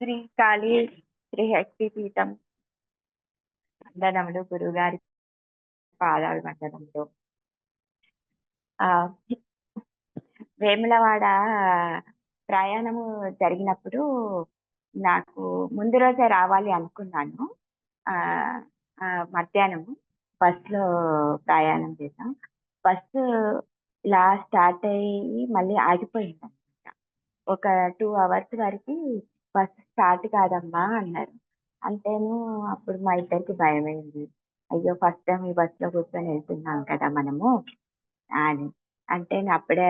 శ్రీ కాళీ శ్రీ హక్తి పీఠం వందనములు గురుగారి పాదాల వందనములు ఆ వేములవాడ ప్రయాణము జరిగినప్పుడు నాకు ముందు రోజే రావాలి అనుకున్నాను. మధ్యాహ్నం మధ్యాహ్నము బస్సులో ప్రయాణం చేసాం బస్సు ఇలా స్టార్ట్ అయ్యి మళ్ళీ ఆగిపోయింది అనమాట ఒక టూ అవర్స్ వరకు బస్సు స్టార్ట్ కాదమ్మా అన్నారు. అంతేను అప్పుడు మా ఇద్దరికి భయమైంది. అయ్యో ఫస్ట్ టైం ఈ బస్సులో కూర్చొని వెళ్తున్నాం కదా మనము అని. అంటే నేను అప్పుడే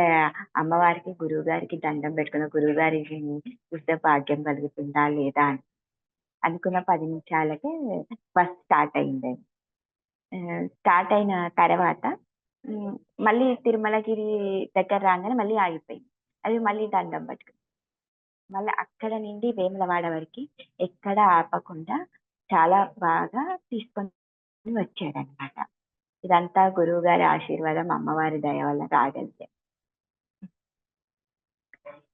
అమ్మవారికి గురువు గారికి దండం పెట్టుకున్న గురువు గారికి చూస్తే భాగ్యం కలుగుతుందా లేదా అని అనుకున్న పది నిమిషాలకే బస్ స్టార్ట్ అయింది. స్టార్ట్ అయిన తర్వాత మళ్ళీ తిరుమలగిరి దగ్గర రాగానే మళ్ళీ ఆగిపోయింది. అది మళ్ళీ దండం పట్టుకుంది మళ్ళీ అక్కడ నుండి వేములవాడ వరకు ఎక్కడ ఆపకుండా చాలా బాగా తీసుకొని వచ్చాడనమాట ఇదంతా గురువు గారి ఆశీర్వాదం అమ్మవారి దయ వల్ల రాగలిగే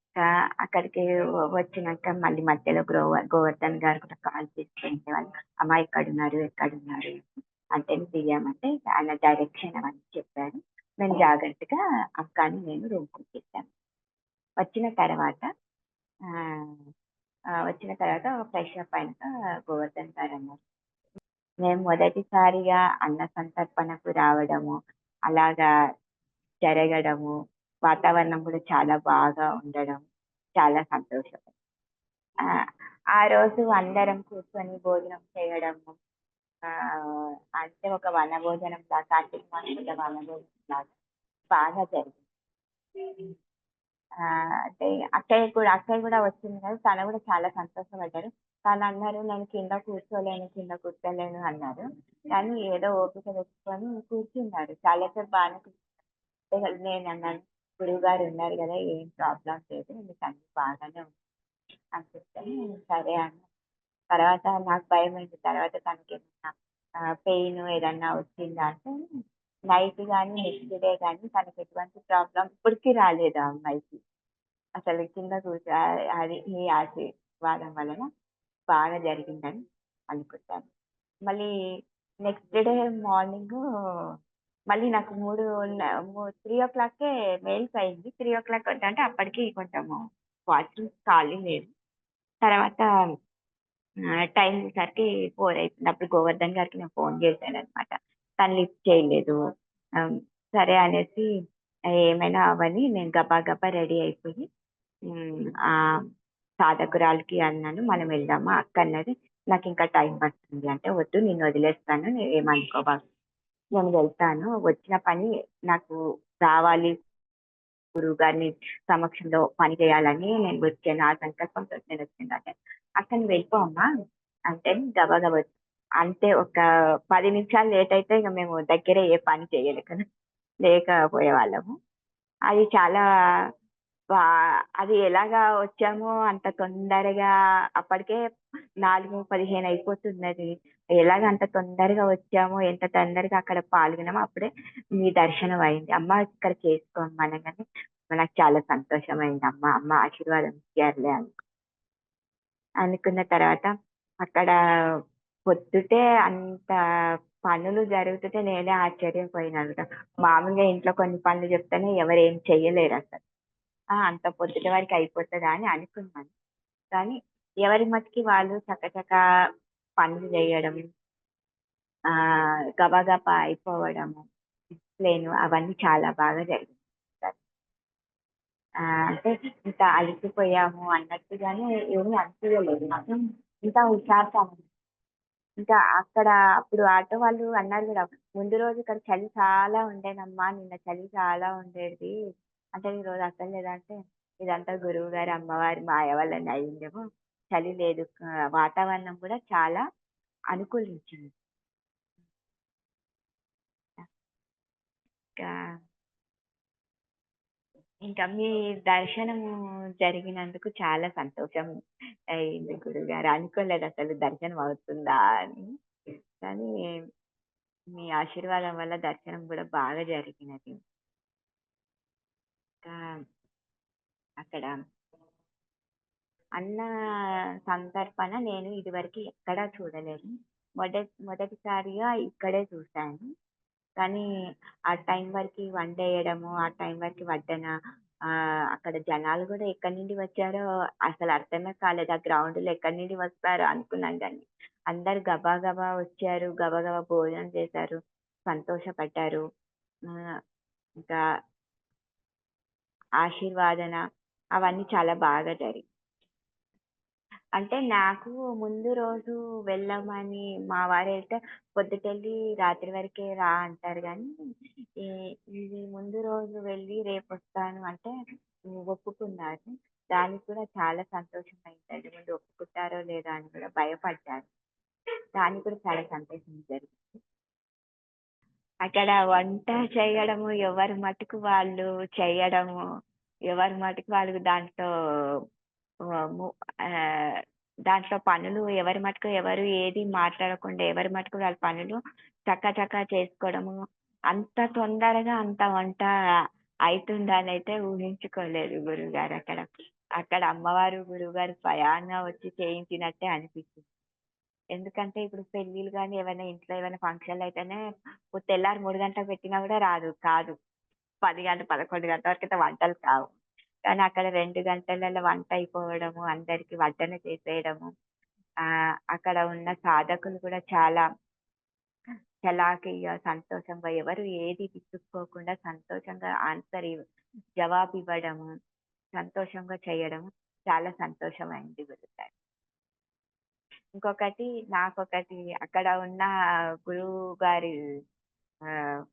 ఇంకా అక్కడికి వచ్చినాక మళ్ళీ మధ్యలో గోవ గోవర్ధన్ గారు కూడా కాల్ చేస్తుంటే వాళ్ళు అమ్మ ఎక్కడున్నారు ఎక్కడున్నారు అంటే దిగామంటే ఆయన డైరెక్షన్ అవన్నీ చెప్పారు మేము జాగ్రత్తగా అక్కని నేను రూమ్కి చేశాను వచ్చిన తర్వాత ఆ, వచ్చిన తర్వాత ఫ్రెష్ అప్ అయినాక గోవర్ధన్ గారు అన్నారు మేము మొదటిసారిగా అన్న సంతర్పణకు రావడము అలాగా జరగడము వాతావరణం కూడా చాలా బాగా ఉండడం చాలా సంతోషం. ఆ, ఆ రోజు అందరం కూర్చొని భోజనం చేయడము అంటే ఒక వనభోజనం లాగా కార్తీక మాసంలో వనభోజనం లాగా బాగా జరిగింది. ఆ, అంటే అక్కయ్య కూడా అక్కయ్య కూడా వచ్చింది కదా తను కూడా చాలా సంతోషపడ్డారు. వాళ్ళు అన్నారు నేను కింద కూర్చోలేను కింద కూర్చోలేను అన్నారు. కానీ ఏదో ఓపిక తెచ్చుకొని కూర్చున్నారు. చాలాసేపు బాగానే కూర్చున్నారు. నేను అన్నాను గురువు గారు ఉన్నారు కదా ఏం ప్రాబ్లం లేదు మీకు అన్ని బాగానే ఉంది. అని చెప్తే సరే అన్న. తర్వాత నాకు భయం అయింది. తర్వాత తనకి ఏమన్నా పెయిన్ ఏదన్నా వచ్చిందా అంటే నైట్ కానీ నెక్స్ట్ డే కానీ తనకి ఎటువంటి ప్రాబ్లం ఇప్పటికీ రాలేదు ఆ అమ్మాయికి. అసలు కింద కూర్చో అది మీ ఆశీర్వాదం వలన బాగా జరిగిందని అనుకుంటాను మళ్ళీ నెక్స్ట్ డే మార్నింగ్ మళ్ళీ నాకు మూడు త్రీ ఓ క్లాక్కే మెయిల్స్ అయింది. త్రీ ఓ క్లాక్ అంటే అప్పటికి కొంచెము వాష్రూమ్ ఖాళీ లేదు. తర్వాత టైం సరికి ఫోర్ అయిపోయింది. అప్పుడు గోవర్ధన్ గారికి నేను ఫోన్ చేశాను అనమాట తను లిఫ్ట్ చేయలేదు. సరే అనేసి ఏమైనా అవని నేను గబా గబా రెడీ అయిపోయి సాధకురాలకి అన్నాను మనం వెళ్దామా? అక్క అన్నది నాకు ఇంకా టైం పడుతుంది అంటే వద్దు నేను వదిలేస్తాను నేను ఏమనుకోవాలి నేను వెళ్తాను. వచ్చిన పని నాకు రావాలి. గురువు గారిని సమక్షంలో పని చేయాలని నేను వచ్చాను ఆ సంకల్పంతో నేను వచ్చింది అంటే అక్కడ వెళ్ళిపో అమ్మా. అంటే గబగబ అంటే అంతే ఒక పది నిమిషాలు లేట్ అయితే ఇక మేము దగ్గరే ఏ పని చేయలేక లేకపోయే వాళ్ళము. అది చాలా వా అది ఎలాగా వచ్చామో? అంత తొందరగా అప్పటికే నాలుగు పదిహేను అయిపోతున్నది. ఎలాగ అంత తొందరగా వచ్చామో? ఎంత తొందరగా అక్కడ పాల్గొనామో అప్పుడే మీ దర్శనం అయింది. అమ్మ ఇక్కడ చేసుకోమ్మా అనగానే నాకు చాలా సంతోషమైంది. అమ్మ అమ్మ ఆశీర్వాదం ఇచ్చారులే అని. అనుకున్న తర్వాత అక్కడ పొద్దుటే అంత పనులు జరుగుతుంటే నేనే ఆశ్చర్యపోయినాను మామూలుగా ఇంట్లో కొన్ని పనులు చెప్తేనే ఎవరు ఏం చెయ్యలేరు అసలు. అంత పొద్దుట వరకు అయిపోతుందా అని అనుకున్నాను. కానీ ఎవరి మట్టుకి వాళ్ళు చకచక పనులు చేయడం ఆ గబగబా అయిపోవడము డిస్ప్లేను అవన్నీ చాలా బాగా జరిగింది. ఆ, అంటే ఇంత అలసిపోయాము అన్నట్టుగానే ఏమీ అనిపించలేదు నాకు ఇంకా హుషారుగా ఇంకా అక్కడ అప్పుడు ఆటో వాళ్ళు అన్నారు కూడా ముందు రోజు ఇక్కడ చలి చాలా ఉండేనమ్మా నిన్న చలి చాలా ఉండేది. అంటే ఈ రోజు అసలు లేదంటే ఇదంతా గురువు గారి అమ్మవారి మాయ వల్ల అయిందేమో చలి లేదు వాతావరణం కూడా చాలా అనుకూలించింది ఇంకా ఇంకా మీ దర్శనం జరిగినందుకు చాలా సంతోషం అయింది గురుగారు అనుకోలేదు అసలు దర్శనం అవుతుందా అని. కానీ మీ ఆశీర్వాదం వల్ల దర్శనం కూడా బాగా జరిగినది. ఇంకా అక్కడ అన్న సంతర్పణ నేను ఇదివరకు ఎక్కడా చూడలేదు. మొదటి మొదటిసారిగా ఇక్కడే చూశాను. కానీ ఆ టైం వరకి వండేయడము, ఆ టైం వరకి వడ్డన అక్కడ జనాలు కూడా ఎక్కడి నుండి వచ్చారో అసలు అర్థమే కాలేదు. ఆ గ్రౌండ్‌లో ఎక్కడి నుండి వస్తారో అనుకున్నాను కానీ అందరూ గబా గబా వచ్చారు. గబగబా భోజనం చేశారు. సంతోషపడ్డారు. ఇంకా ఆశీర్వాదన అవన్నీ చాలా బాగా జరిగాయి. అంటే నాకు ముందు రోజు వెళ్ళమని మా వారైతే పొద్దుటెళ్ళి రాత్రి వరకే రా అంటారు గానీ, ఈ ఇది ముందు రోజు వెళ్ళి రేపొస్తాను అంటే ఒప్పుకున్నారు. దానికి కూడా చాలా సంతోషమైందండి. ముందు ఒప్పుకుంటారో లేదో అని కూడా భయపడ్డాను. దానికి కూడా చాలా సంతోషం జరిగింది. అక్కడ వంట చేయడము ఎవరి మటుకు వాళ్ళు చేయడము, ఎవరి మటుకు వాళ్ళు దాంట్లో దాంట్లో పనులు ఎవరి మటుకు ఎవరు ఏది మాట్లాడకుండా ఎవరి మటుకు వాళ్ళ పనులు చకచకా చేసుకోవడము. అంత తొందరగా అంత వంట అయితుందనైతే ఊహించుకోలేదు గురువుగారు అక్కడ. అక్కడ అమ్మవారు, గురువుగారు స్వయంగా వచ్చి చేయించినట్టే అనిపించింది. ఎందుకంటే ఇప్పుడు పెళ్ళిళ్ళు కానీ ఏవైనా ఇంట్లో ఏమైనా ఫంక్షన్‌లయితేనే తెల్లారి మూడు గంటలకు పెట్టినా కూడా రాదు. కాదు. పది గంట పదకొండు గంటల వరకు అయితే వంటలు కావు. కానీ అక్కడ రెండు గంటలలో వంట అయిపోవడము, అందరికి వడ్డన చేసేయడము. ఆ అక్కడ ఉన్న సాధకులు కూడా చాలా చలాకీగా, సంతోషంగా ఎవరు ఏది విసుక్కోకుండా సంతోషంగా ఆన్సర్ జవాబు ఇవ్వడము సంతోషంగా చేయడం చాలా సంతోషమైంది గురువుగారు. ఇంకొకటి నాకొకటి అక్కడ ఉన్న గురువు గారి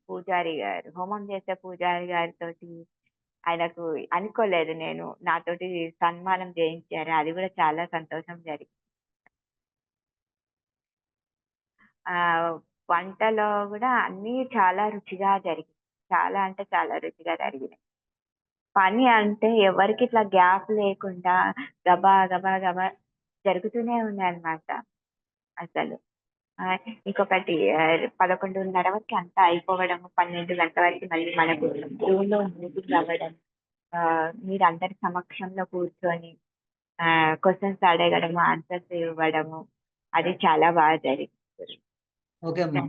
పూజారి గారు హోమం చేసే పూజారి గారితోటి ఆయనకు అనుకోలేదు నేను. నాతోటి సన్మానం చేయించారు. అది కూడా చాలా సంతోషం జరిగింది. ఆ వంటలో కూడా అన్నీ చాలా రుచిగా జరిగింది చాలా అంటే చాలా రుచిగా జరిగినాయి. పని అంటే ఎవరికి ఇట్లా గ్యాప్ లేకుండా గబా, గబా, గబా జరుగుతూనే ఉన్నాయన్నమాట అసలు. ఇంకొకటి 11:30 వరకి అంతా అయిపోవడము, 12 గంటల వరకి మళ్ళీ మనకు రూమ్‌లో మీటింగ్ అవ్వడం. ఆహ్, మీరందరి సమక్షంలో కూర్చొని క్వెషన్స్ అడగడము, ఆన్సర్స్ ఇవ్వడము. అది చాలా బాగా జరిగింది. ఓకే అమ్మా.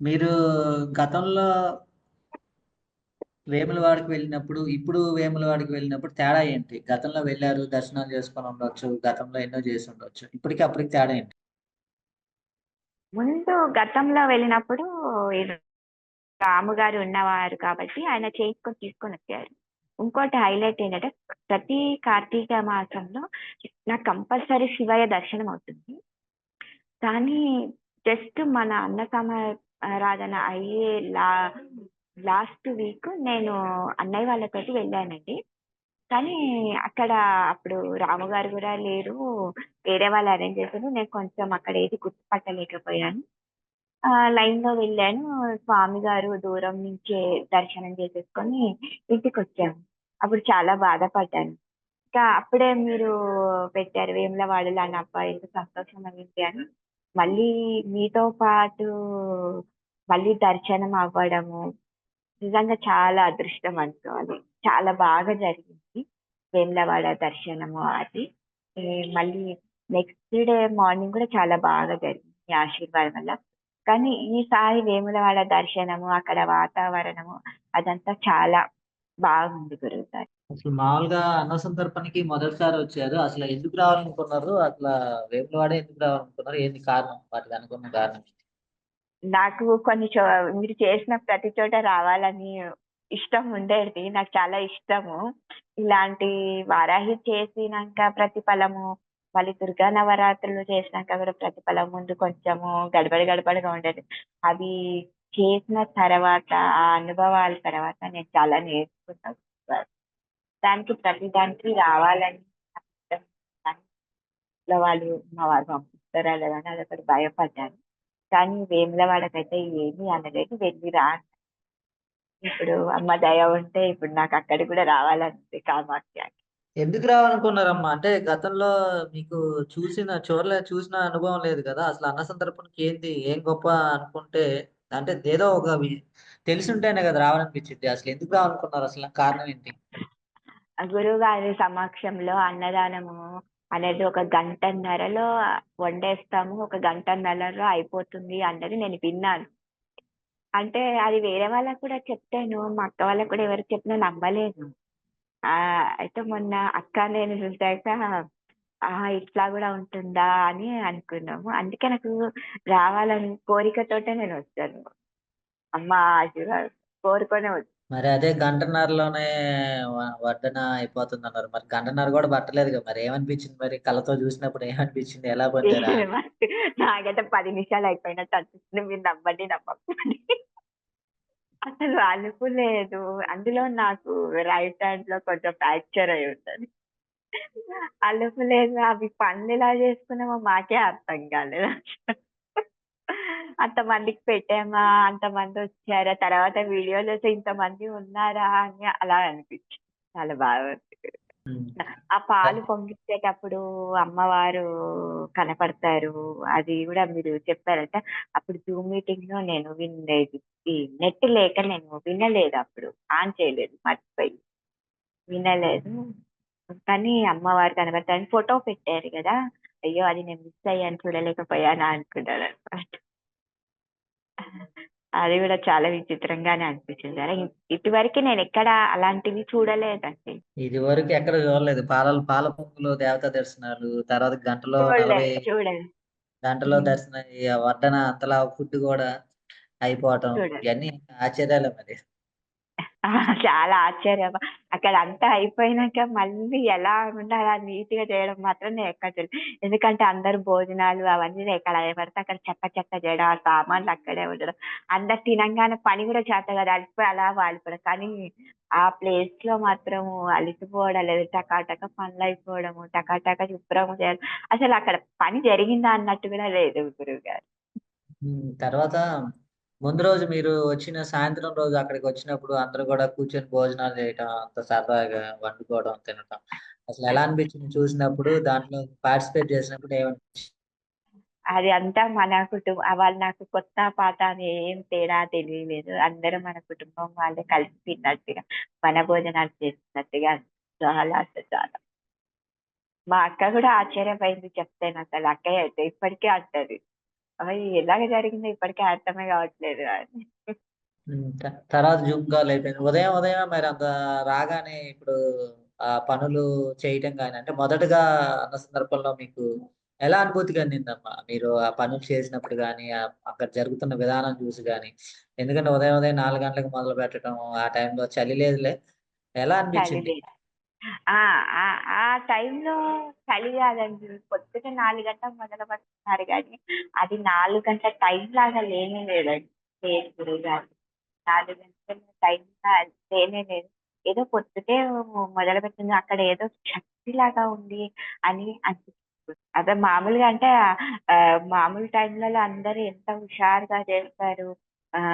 మీరు గతంలో వేములవాడకి వెళ్ళినప్పుడు, ఇప్పుడు వేములవాడకి వెళ్ళినప్పుడు తేడా ఏంటి? గతంలో వెళ్ళారు, దర్శనాలు చేసుకొని ఉండొచ్చు. గతంలో ఎన్నో చేసి ఉండొచ్చు. ఇప్పటికి అప్పటికి తేడా ఏంటి? ముందు గతంలో వెళ్ళినప్పుడు రాముగారు ఉన్నవారు కాబట్టి ఆయన చేసుకొని తీసుకొని వచ్చారు ఇంకోటి హైలైట్ ఏంటంటే ప్రతి కార్తీక మాసంలో నాకు కంపల్సరీ శివయ్య దర్శనం అవుతుంది. కానీ జస్ట్ మన అన్న సమారాధన అయ్యే లా లాస్ట్ వీక్ నేను అన్నయ్య వాళ్ళతోటి వెళ్ళానండి. కానీ అక్కడ అప్పుడు రాముగారు కూడా లేరు. వేరే వాళ్ళు అరేంజ్ చేశారు నేను కొంచెం అక్కడ ఏది గుర్తుపట్టలేకపోయాను. లైన్ లైన్‌లో వెళ్ళాను. స్వామి గారు దూరం నుంచే దర్శనం చేసేసుకొని ఇంటికి వచ్చాము అప్పుడు చాలా బాధపడ్డాను. ఇంకా అప్పుడే మీరు పెట్టారు వేములవాడలో అని అబ్బాయి ఎంత అయింది అని. మళ్ళీ మీతో పాటు మళ్ళీ దర్శనం అవ్వడము నిజంగా చాలా అదృష్టం అనుకోవాలి. చాలా బాగా జరిగింది. వేములవాడ దర్శనము అది. మళ్ళీ నెక్స్ట్ డే మార్నింగ్ కూడా చాలా బాగా జరిగింది. ఆశీర్వాదం వల్ల. కానీ ఈసారి వేములవాడ దర్శనము, అక్కడ వాతావరణము అదంతా చాలా బాగుంది గురువుగారు. అసలు మామూలుగా అన్న సందర్భానికి మొదటిసారి వచ్చారు. అసలు ఎందుకు రావాలనుకున్నారు? అట్లా వేములవాడ ఎందుకు రావాలనుకున్నారు? ఏంది కారణం? వాటికి అనుకున్న కారణం? నాకు కొన్ని చో మీరు చేసిన ప్రతి చోట రావాలని ఇష్టం ఉండేది. నాకు చాలా ఇష్టము. ఇలాంటి వారాహి చేసినాక ప్రతిఫలము, మళ్ళీ దుర్గా నవరాత్రులు చేసినాక కూడా ప్రతిఫలం ముందు కొంచెము గడబడి గడబడిగా ఉండేది. అవి చేసిన తర్వాత, ఆ అనుభవాల తర్వాత నేను చాలా నేర్చుకున్నాను. దానికి ప్రతి దానికి రావాలని వాళ్ళు మా వారు పంపిస్తారా లేదని అది అదొకటి భయపడ్డాను. కానీ వేములవాడకైతే ఏమీ అనలేదు. వెళ్ళిరా అన్నారు. ఇప్పుడు అమ్మ దయ ఉంటే ఇప్పుడు నాకు అక్కడికి కూడా రావాలంది కామాఖ్యకి. ఎందుకు రావాలనుకున్నారమ్మా? అంటే గతంలో మీకు చూసిన చూడలే చూసిన అనుభవం లేదు కదా! అసలు అన్న సంతర్పణకి ఏంది? ఏం గొప్ప అనుకుంటే అంటే ఏదో ఒక వి తెలిసుంటేనే కదా రావాలనిపించిద్ది. అసలు ఎందుకు రావాలనుకున్నారు అసల? కారణం ఏంటి? ఆ గురువుగారి సమక్షంలో అన్నదానము అనేది ఒక గంటన్నరలో వండేస్తాము. ఒక గంటన్నరలో అయిపోతుంది అన్నది నేను విన్నాను. అంటే అది వేరే వాళ్ళకి కూడా చెప్తాను. మా అక్క వాళ్ళకి కూడా ఎవరు చెప్పినా నమ్మలేదు. ఆ అయితే మొన్న అక్క నేను చూసాక ఆహా! ఇట్లా కూడా ఉంటుందా అని అనుకున్నాము. అందుకే నాకు రావాలని కోరికతోటే నేనొచ్చాను. అమ్మ కోరుకొనే వచ్చాను మరి అదే గంటన్నరలోనే వడ్డన అయిపోతుంది అన్నారు మరి గంటన్నర కూడా పట్టలేదుగా మరి ఏమనిపించింది మరి? కళ్ళతో చూసినప్పుడు ఏమనిపించింది? ఎలా పొందారా? నాకైతే పది నిమిషాలు అయిపోయినట్టు అనిపిస్తుంది మీరు నమ్మండి నమ్మకపోండి. అసలు అలుపు లేదు. అందులో నాకు రైట్ హ్యాండ్లో కొంచెం ఫ్రాక్చర్ అయి ఉంటుంది అలుపు లేదు. అవి పనులెలా చేసుకున్నామో మాకే అర్థం కాలేదు. అంతమందికి పెట్టామా? అంతమందొచ్చారా? తర్వాత వీడియోలో చూస్తే ఇంతమంది ఉన్నారా? అని అలా అనిపించింది. చాలా బాగా. ఆ పాలు పొంగిచ్చేటప్పుడు అమ్మవారు కనపడతారు. అది గూడా మీరు చెప్పారట. అప్పుడు జూమ్ మీటింగ్‌లో నేను వినలేదు. నెట్ లేక నేను వినలేదు అప్పుడు. ఆన్ చేయలేదు మర్చిపోయి. వినలేదు. కానీ అమ్మవారు కనపడతారని ఫోటో పెట్టారు గదా! అయ్యో! అది నేను మిస్ అయ్యాను చూడలేకపోయానా అనుకున్నాననమాట. అది గూడా చాలా విచిత్రంగానే అనిపించింది. అరే! ఇటువరకి నేనెక్కడ అలాంటివి చూడలేదండి. ఇదివరకు ఎక్కడ చూడలేదు. పాలలు పాల పొంగులు, దేవతా దర్శనాలు, తర్వాత గంటలో చూడలే. 40 చూడలేదు. గంటలో. దర్శనం వడ్డన అంతలా ఫుడ్ గూడా అయిపోవటం. చూడలేదు. ఇయన్నీ ఆశ్చర్యాలే మరి. చాలా ఆశ్చర్యం. అక్కడ అంతా అయిపోయినాక మళ్ళీ ఎలా ఉండాలా నీట్‌గా చేయడం మాత్రం నేను ఎక్కడ చూడలేదు. ఎందుకంటే అందరూ భోజనాలు అవన్నీ ఎక్కడ పడితే అక్కడ చెత్త చెత్త చేయడం, ఆ సామాన్లు అక్కడే ఉండడం. అందరు తినంగానే పని కూడా చేత కదా అలిపోయి అలా వాలిపోవడం. కానీ ఆ ప్లేస్లో మాత్రం అలిసిపోవడం లేదు. టకాటక పనులయిపోవడము, టకాటక శుభ్రం చేయడం. అసలు అక్కడ పని జరిగిందా అన్నట్టు కూడా లేదు గురువు గారు తర్వాత ముందు రోజు మీరు వచ్చిన సాయంత్రం రోజు అక్కడికి వచ్చినప్పుడు అందరూ కూడా కూర్చొని భోజనాలు చేయటం, అంత సరదాగా వండుకోవడం, తినటం. అసలు ఎలా అనిపించింది చూసినప్పుడు? దాంట్లో పార్టిసిపేట్ చేసినప్పుడు ఏమనిపించింది? అది అంతా మన కుటుంబం వాళ్ళు నాకు కొత్త, పాత అని ఏం తేడా తెలియలేదు. అందరూ మన కుటుంబం వాళ్ళే కలిసి తిన్నట్టుగా, మన భోజనాలు చేసినట్టుగా చాలా అసలు చాలా. మా అక్క కూడా ఆశ్చర్యపోయింది చెప్తేనసలు. అక్కయ్య అయితే ఇప్పటికే అంటది. అవి ఎలాగ జరిగిందో ఇప్పటికీ అర్థమే కావట్లేదు అని. తర్వాత జూమ్ కాల్ అయిపోయింది. ఉదయం ఉదయమే మరంత రాగానే ఇప్పుడు ఆ పనులు చేయటం గాని, అంటే మొదటగా అన్న సందర్భంలో మీకు ఎలా అనుభూతి కలిగిందమ్మా? మీరు ఆ పనులు చేసినప్పుడు ఆహ్, అక్కడ జరుగుతున్న విధానం చూసి గాని, ఎందుకంటే ఉదయం ఉదయం 4 గంటలకు మొదలుపెట్టడం, ఆ టైంలో చలి లేదులే. ఎలా అనిపించింది? ఆ! ఆ! ఆ టైంలో చలి కాదండి. పొద్దున 4 గంటలకు మొదలు పెడుతున్నారు గానీ, అది 4 గంటల టైం లాగా లేనే లేదండి. లేదు గురువుగారు. 4 గంటల టైంలా లేనే లేదు. ఏదో పొద్దుటే మొదలుపెట్టింది. అక్కడ ఏదో శక్తిలాగా ఉంది అని అనిపిస్తుంది. అదే మామూలుగా అంటే ఆహ్, మామూలు టైంలలో అందరూ ఎంత హుషారుగా చేస్తారు.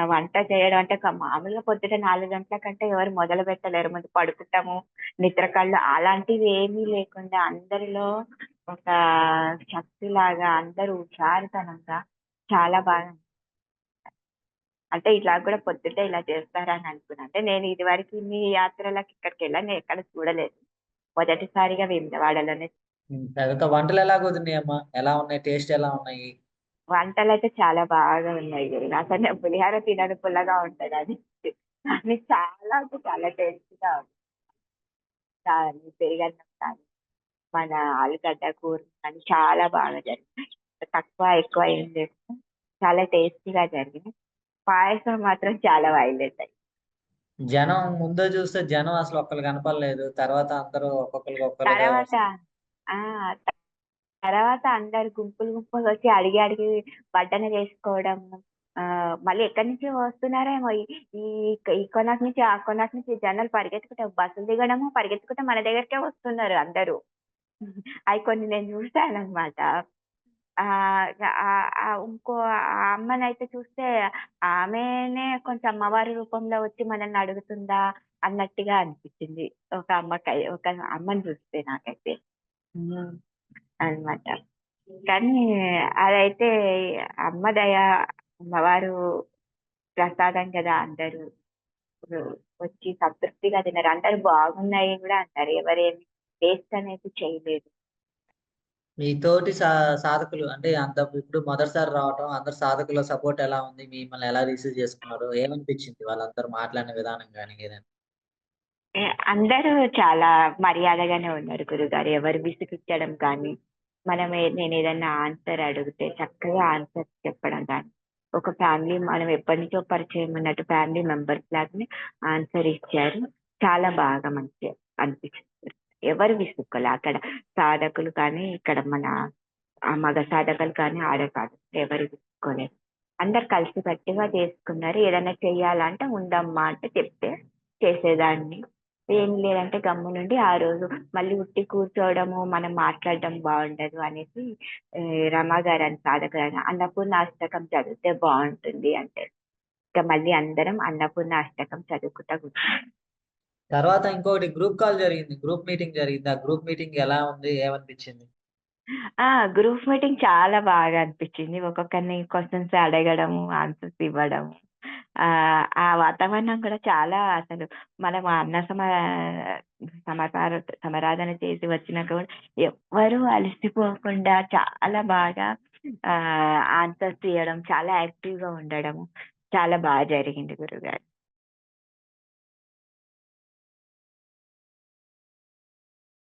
వంట చేయడం అంటే ఒక మామూలుగా పొద్దుట నాలుగు గంటల కంటే ఎవరు మొదలు పెట్టలేరు ముందు పడుకుంటాము, నిద్ర కళ్ళు అలాంటివి ఏమీ లేకుండా అందరిలో ఒక శక్తిలాగా అందరూ హుషారుతనంగా చాలా బాగా అంటే ఇలా కూడా పొద్దుటే ఇలా చేస్తారా అని అనుకున్నా. అంటే నేను ఇదివరకు ఇన్ని యాత్రలకి ఇక్కడికెళ్ళాను. నేను ఎక్కడ చూడలేదు. మొదటిసారిగా వేములవాడలోనే హ్మ్. తర్వాత వంటలెలా కుదిరినాయమ్మా? ఎలా ఉన్నాయి? టేస్ట్ ఎలా ఉన్నాయి? వంటలైతే చాలా బాగా ఉన్నాయి గురువు. అసలు నేను పులిహోర తినను పుల్లగా ఉంటదని. కానీ చాలా అంటే చాలా టేస్టీగా ఉంది. కానీ పెరుగన్నం కానీ, మన ఆలుగడ్డ కూర కానీ చాలా బాగా జరిగినాయి. తక్కువ, ఎక్కువ ఏం లేదు. చాలా టేస్టీగా జరిగినాయి. పాయసం మాత్రం చాలా వైలెంట్ అయింది. జనం ముందే చూస్తే జనం అసలు ఒక్కళ్ళు కనపడలేదు. తర్వాత అందరూ ఒక్కళ్ళుగా తర్వాత! తర్వాత అందరూ గుంపులు గుంపులు వచ్చి అడిగి అడిగి వడ్డన చేసుకోవడము. ఆ మళ్ళీ ఎక్కడి నుంచి వస్తున్నారేమో ఈ ఈ ఈ నుంచి, ఆ కొనాకు నుంచి జనాలు పరిగెత్తుకుంటే బస్సులు దిగడము, పరిగెత్తుకుంటే మన దగ్గరికే వస్తున్నారు అందరూ. అయి కొన్ని నేను చూసాననమాట. ఆహ్, ఇంకో ఆ అమ్మనైతే చూస్తే ఆమెనే కొంచెం అమ్మవారి రూపంలో వచ్చి మనల్ని అడుగుతుందా అన్నట్టుగా అనిపించింది. ఒక అమ్మకై ఒక అమ్మని చూస్తే నాకైతే. హ్మ్. అన్నమాట. కానీ అదైతే అమ్మ దయ, అమ్మవారు ప్రసాదం కదా! అందరూ వచ్చి సంతృప్తిగా తిన్నారు. అందరూ బాగున్నాయి గూడా అన్నారు. ఎవరేమి వేస్ట్ అనేది చేయలేదు. మీ తోటి సా సాధకులు అంటే అంత ఇప్పుడు మొదటిసారి రావటం అందరు సాధకుల సపోర్ట్ ఎలా ఉంది? మిమ్మల్ని ఎలా రిసీవ్ చేసుకున్నారు? ఏమనిపించింది వాళ్ళందరూ మాట్లాడిన విధానం ఏదైనా? ఏ అందరూ చాలా మర్యాదగానే ఉన్నారు గురుగారు. ఎవరు విసిగిచ్చడం కానీ, మనం నేను ఏదైనా ఆన్సర్ అడిగితే చక్కగా ఆన్సర్ చెప్పడం దాన్ని ఒక ఫ్యామిలీ మనం ఎప్పటినుంచో పరిచయం ఉన్నట్టు ఫ్యామిలీ మెంబర్స్ లాగానే ఆన్సర్ ఇచ్చారు. చాలా బాగా మంచిగా అనిపించింది. ఎవరు విసుక్కోలే. అక్కడ సాధకులు కానీ, ఇక్కడ మన మగ సాధకులు కానీ, ఆడ సాధకులు ఎవరు విసుక్కోలేదు. అందరు కలిసికట్టుగా చేసుకున్నారు. ఏదైనా చెయ్యాలంటే ఉందమ్మా అంటే చెప్తే చేసేదాన్ని. ఏం లేదంటే గమ్మునుండి ఆ రోజు మళ్ళీ ఉట్టి కూర్చోవడము, మనం మాట్లాడడం బావుండదు అనేసి రమాగారు అని సాధకురాలు అన్నపూర్ణ అష్టకం చదివితే బావుంటుంది అంటే, ఇక మళ్ళీ అందరం అన్నపూర్ణ అష్టకం చదువుకుంటా కూర్చున్నాం. తర్వాత ఇంకొకటి గ్రూప్ కాల్ జరిగింది. గ్రూప్ మీటింగ్ జరిగింది. ఆ గ్రూప్ మీటింగ్ ఎలా ఉంది? ఏమనిపించింది? ఆ! గ్రూప్ మీటింగ్ చాలా బాగా అనిపించింది. ఒక్కొక్కరిని క్వెషన్స్ అడగడము, ఆన్సర్స్ ఇవ్వడము. ఆహ్, ఆ వాతావరణం కూడా చాలా అసలు మనం అన్న సమా సమకార సమరాధన చేసి వచ్చినాక కూడా ఎవ్వరూ అలసిపోకుండా చాలా బాగా ఆహ్, ఆన్సర్స్ ఇయ్యడం, చాలా యాక్టివ్‌గా ఉండడము చాలా బా జరిగింది గురుగారు.